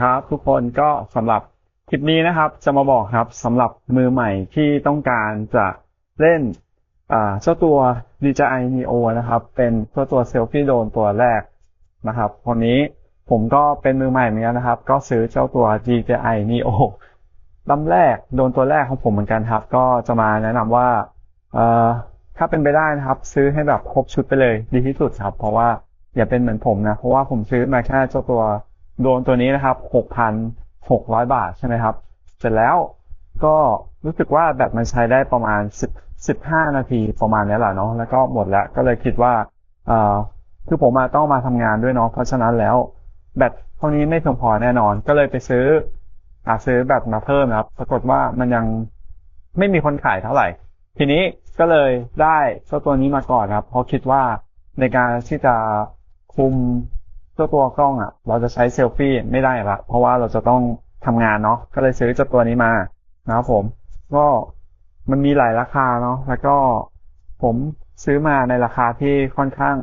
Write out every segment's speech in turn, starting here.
ครับ ทุกคนก็สำหรับคลิปนี้นะครับ จะมาบอกครับสำหรับมือใหม่ที่ต้องการจะเล่นเจ้าตัว DJI Neo นะครับ เป็นเจ้าตัวเซลฟี่โดนตัวแรกนะครับวันนี้ผมก็เป็นมือใหม่เหมือนกันนะครับ ก็ซื้อเจ้าตัว DJI Neo ลำแรกโดนตัวแรกของผมเหมือนกันครับ ก็จะมาแนะนำว่าถ้าเป็นไปได้นะครับ ซื้อให้แบบครบชุดไปเลยดีที่สุดครับ เพราะว่าอย่าเป็นเหมือนผมนะ เพราะว่าผมซื้อมาแค่เจ้าตัว โดนตัวนี้นะครับ6,600บาทใช่ไหมครับ เสร็จแล้วก็รู้สึกว่าแบตมันใช้ได้ประมาณ10 15นาทีประมาณนี้แหละเนาะแล้วก็หมดแล้วก็เลยคิดว่าเอ่อคือผมมาต้องมาทำงานด้วยเนาะเพราะฉะนั้นแล้วแบตเท่านี้ไม่เพียงพอแน่นอน ก็เลยไปซื้อหาซื้อแบตมาเพิ่มนะครับ ปรากฏว่ามันยังไม่มีคนขายเท่าไหร่ ทีนี้ก็เลยได้ตัวนี้มาก่อนครับ เพราะคิดว่าในการที่จะคุม จ้าตัวกล้องอะ เราจะใช้เซลฟี่ไม่ได้ละเพราะว่าเราจะต้องทำงานเนาะก็เลยซื้อเจ้าตัวนี้มานะครับผม ก็มันมีหลายราคาเนาะแล้วก็ผมซื้อมาในราคาที่ค่อนข้าง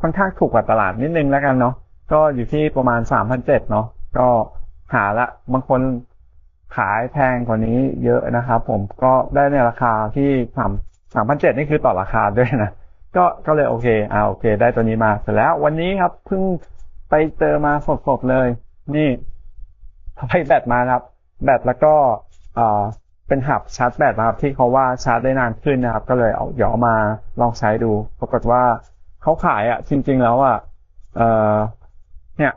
ค่อนข้างถูกกว่าตลาดนิดนึงแล้วกันเนาะก็อยู่ที่ประมาณสามพันเจ็ดเนาะก็หาละบางคนขายแพงกว่านี้เยอะนะครับผมก็ได้ในราคาที่สามสามพันเจ็ดนี่คือต่อราคาด้วยนะ ก็ก็เลยโอเคอ่าโอเค ได้ตัวนี้มาเสร็จแล้ว วันนี้ครับเพิ่งไปเจอมาสดๆเลย นี่ไปแบตมาครับ แบตแล้วก็อ่าเป็นหับชาร์จแบตนะครับ ที่เขาว่าชาร์จได้นานขึ้นนะครับ ก็เลยเอาเดี๋ยวเอมาลองใช้ดูปรากฏว่าเขาขายอะ จริง ๆ แล้วอะเออเนี่ย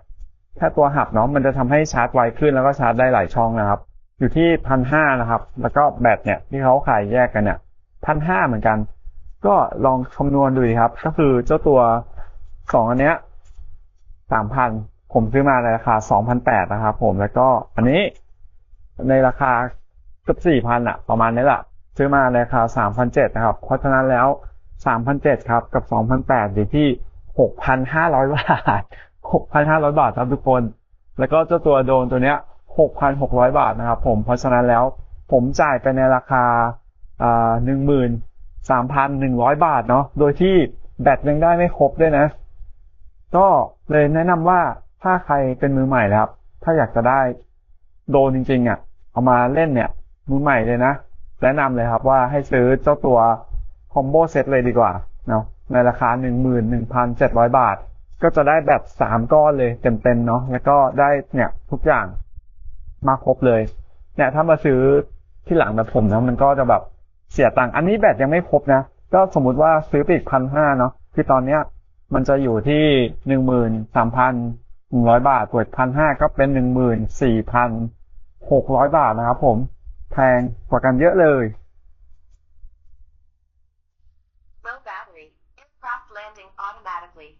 แค่ตัวหับเนาะมันจะทำให้ชาร์จไวขึ้นแล้วก็ชาร์จได้หลายช่องนะครับ อยู่ที่พันห้านะครับ แล้วก็แบตเนี่ยที่เขาขายแยกกันเนี่ยพันห้าเหมือนกัน ก็ลองคำนวณดูดีครับ ก็คือเจ้าตัวสองอันเนี้ยสามพันผมซื้อมาในราคาสองพันแปดนะครับผมแล้วก็อันนี้ในราคาเกือบสี่พันอะประมาณนี้แหละซื้อมาในราคาสามพันเจ็ดนะครับเพราะฉะนั้นแล้วสามพันเจ็ดครับกับสองพันแปดอยู่ที่หกพันห้าร้อยบาทหกพันห้าร้อยบาทครับทุกคน แล้วก็เจ้าตัวโดนตัวเนี้ยหกพันหกร้อยบาทนะครับผมเพราะฉะนั้นแล้วผมจ่ายไปในราคาอ่าหนึ่งหมื่น สามพันหนึ่งร้อยบาทเนาะโดยที่แบตยังได้ไม่ครบด้วยนะ ก็เลยแนะนำว่าถ้าใครเป็นมือใหม่นะครับ ถ้าอยากจะได้โดนจริงๆอะ เอามาเล่นเนี่ย มือใหม่เลยนะ แนะนำเลยครับว่าให้ซื้อเจ้าตัวคอมโบเซตเลยดีกว่าเนาะในราคาหนึ่งหมื่นหนึ่งพันเจ็ดร้อยบาท ก็จะได้แบตสามก้อนเลยเต็มๆเนาะแล้วก็ได้เนี่ยทุกอย่างมาครบเลย เนี่ยถ้ามาซื้อที่หลังแบบผมนะมันก็จะแบบ เสียตังค์อันนี้แบตยังไม่ครบนะ ก็สมมุติว่าซื้อไปอีกพันห้าเนาะคือตอนเนี้ยมันจะอยู่ที่หนึ่งหมื่นสามพันหนึ่งร้อยบาทบวกพันห้าก็เป็นหนึ่งหมื่นสี่พันหกร้อยบาทนะครับผมแพงกว่ากันเยอะเลย Low battery. Aircraft landing automatically.